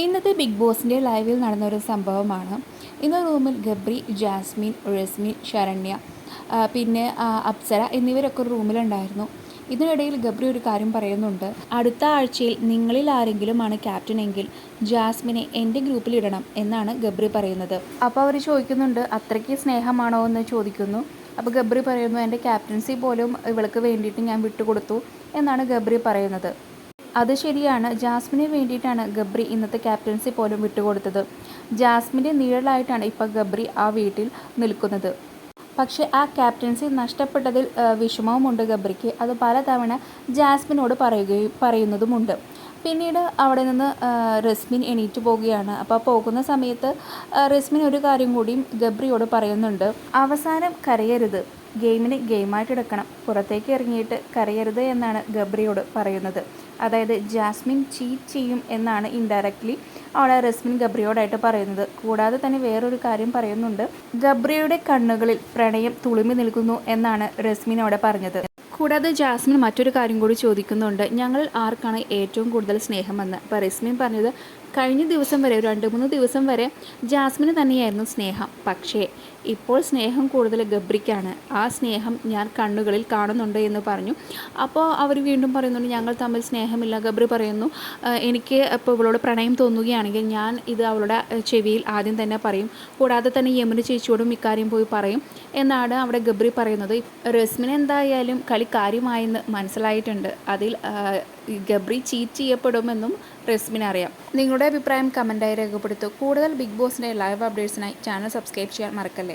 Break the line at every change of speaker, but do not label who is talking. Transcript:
ഇന്നത്തെ ബിഗ് ബോസിന്റെ ലൈവിൽ നടന്ന ഒരു സംഭവമാണ്. ഇന്ന് റൂമിൽ ഗബ്രി ജാസ്മിൻ റസ്മിൻ ശരണ്യ പിന്നെ അപ്സര എന്നിവരൊക്കെ റൂമിലുണ്ടായിരുന്നു. ഇതിനിടയിൽ ഗബ്രി ഒരു കാര്യം പറയുന്നുണ്ട്. അടുത്ത ആഴ്ചയിൽ നിങ്ങളിൽ ആരെങ്കിലുമാണ് ക്യാപ്റ്റൻ എങ്കിൽ ജാസ്മിനെ എന്റെ ഗ്രൂപ്പിലിടണം എന്നാണ് ഗബ്രി പറയുന്നത്. അപ്പോൾ അവർ ചോദിക്കുന്നുണ്ട് അത്രയ്ക്ക് സ്നേഹമാണോ എന്ന് ചോദിക്കുന്നു? അപ്പോൾ ഗബ്രി പറയുന്നു എന്റെ ക്യാപ്റ്റൻസി പോലും ഇവൾക്ക് വേണ്ടിയിട്ട് ഞാൻ വിട്ടുകൊടുത്തു എന്നാണ് ഗബ്രി പറയുന്നത്. അത് ശരിയാണ്. ജാസ്മിന് വേണ്ടിയിട്ടാണ് ഗബ്രി ഇന്നത്തെ ക്യാപ്റ്റൻസി പോലും വിട്ടുകൊടുത്തത്. ജാസ്മിന്റെ നിഴലായിട്ടാണ് ഇപ്പോൾ ഗബ്രി ആ വീട്ടിൽ നിൽക്കുന്നത്. പക്ഷേ ആ ക്യാപ്റ്റൻസി നഷ്ടപ്പെട്ടതിൽ വിഷമവുമുണ്ട് ഗബ്രിക്ക്. അത് പലതവണ ജാസ്മിനോട് പറയുകയും പറയുന്നതുമുണ്ട്. പിന്നീട് അവിടെ നിന്ന് റസ്മിൻ എണീറ്റ് പോവുകയാണ്. അപ്പോൾ പോകുന്ന സമയത്ത് റസ്മിൻ ഒരു കാര്യം കൂടിയും ഗബ്രിയോട് പറയുന്നുണ്ട്. അവസാനം കരയരുത്. ഗെയിമിന് ഗെയിമായിട്ട് എടുക്കണം. പുറത്തേക്ക് ഇറങ്ങിയിട്ട് കരയരുത് എന്നാണ് ഗബ്രിയോട് പറയുന്നത്. അതായത് ജാസ്മിൻ ചീറ്റ് ചെയ്യും എന്നാണ് ഇൻഡയറക്റ്റ്ലി അവിടെ റസ്മിൻ ഗബ്രിയോടായിട്ട് പറയുന്നത്. കൂടാതെ തന്നെ വേറൊരു കാര്യം പറയുന്നുണ്ട്. ഗബ്രിയുടെ കണ്ണുകളിൽ പ്രണയം തുളുമ്പി നിൽക്കുന്നു എന്നാണ് റസ്മിൻ അവിടെ പറഞ്ഞത്. കൂടാതെ ജാസ്മിൻ മറ്റൊരു കാര്യം കൂടി ചോദിക്കുന്നുണ്ട്. ഞങ്ങൾ ആർക്കാണ് ഏറ്റവും കൂടുതൽ സ്നേഹമെന്ന്? അപ്പോൾ റസ്മിൻ പറഞ്ഞത് കഴിഞ്ഞ ദിവസം വരെ ഒരു രണ്ട് മൂന്ന് ദിവസം വരെ ജാസ്മിന് തന്നെയായിരുന്നു സ്നേഹം. പക്ഷേ ഇപ്പോൾ സ്നേഹം കൂടുതൽ ഗബ്രിക്കാണ്. ആ സ്നേഹം ഞാൻ കണ്ണുകളിൽ കാണുന്നുണ്ട് എന്ന് പറഞ്ഞു. അപ്പോൾ അവർ വീണ്ടും പറയുന്നുണ്ട് ഞങ്ങൾ തമ്മിൽ സ്നേഹമില്ല ഗബ്രി പറയുന്നു. എനിക്ക് ഇപ്പോൾ ഇവളോട് പ്രണയം തോന്നുകയാണെങ്കിൽ ഞാൻ ഇത് അവളുടെ ചെവിയിൽ ആദ്യം തന്നെ പറയും. കൂടാതെ തന്നെ യമുന ചേച്ചിയോടും ഇക്കാര്യം പോയി പറയും. എന്നാണ് അവിടെ ഗബ്രി പറയുന്നത്. റസ്മിന് എന്തായാലും കളി കാര്യമായെന്ന് മനസ്സിലായിട്ടുണ്ട്. അതിൽ ഗബ്രി ചീറ്റ് ചെയ്യപ്പെടുമെന്നും റസ്മിന് അറിയാം നിങ്ങളുടെ അഭിപ്രായം കമന്റായി രേഖപ്പെടുത്തൂ. കൂടുതൽ ബിഗ് ബോസിന്റെ ലൈവ് അപ്ഡേറ്റ്സിനായി ചാനൽ സബ്സ്ക്രൈബ് ചെയ്യാൻ മറക്കല്ലേ?